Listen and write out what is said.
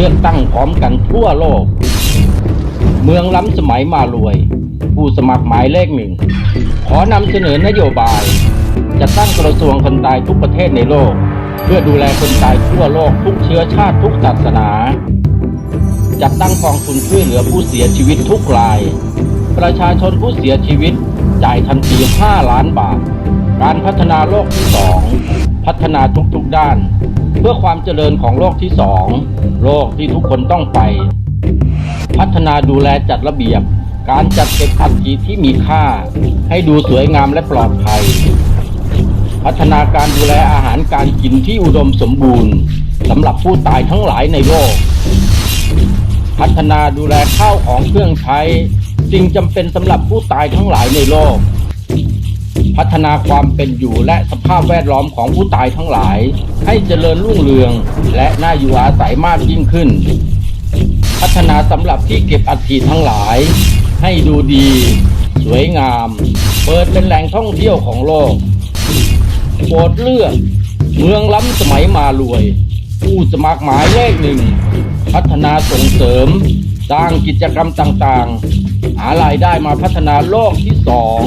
ลือกตั้งพร้อมกันทั่วโลก เมืองล้ำสมัยมารวย ผู้สมัครหมายเลขหนึ่ง ขอนำเสนอนโยบาย จะตั้งกระทรวงคนตายทุกประเทศในโลก เพื่อดูแลคนตายทั่วโลกทุกเชื้อชาติทุกศาสนา จัดตั้งกองทุนช่วยเหลือผู้เสียชีวิตทุกราย ประชาชนผู้เสียชีวิตจ่ายทันที 5 ล้านบาท การพัฒนาโลกที่ 2 พัฒนาทุกๆด้าน เพื่อความเจริญของโลกที่2โลกที่ทุกคนต้องไป พัฒนาดูแลจัดระเบียบ การจัดเก็บอัฐิที่มีค่า ให้ดูสวยงามและปลอดภัย พัฒนาการดูแลอาหารการกินที่อุดมสมบูรณ์สำหรับผู้ตายทั้งหลายในโลก พัฒนาดูแลข้าวของเครื่องใช้สิ่งจำเป็นสำหรับผู้ตายทั้งหลายในโลก พัฒนาความเป็นอยู่และสภาพแวดล้อมของผู้ตายทั้งหลาย ให้เจริญรุ่งเรือง และน่าอยู่อาศัยมากยิ่งขึ้น พัฒนาสำหรับที่เก็บอัฐิทั้งหลาย ให้ดูดี สวยงาม เปิดเป็นแหล่งท่องเที่ยวของโลกโปรดเลือก เมืองล้ำสมัยมารวย ผู้สมัครหมายเลขหนึ่ง พัฒนาส่งเสริม สร้างกิจกรรมต่างๆ หารายได้มาพัฒนาโลกที่สอง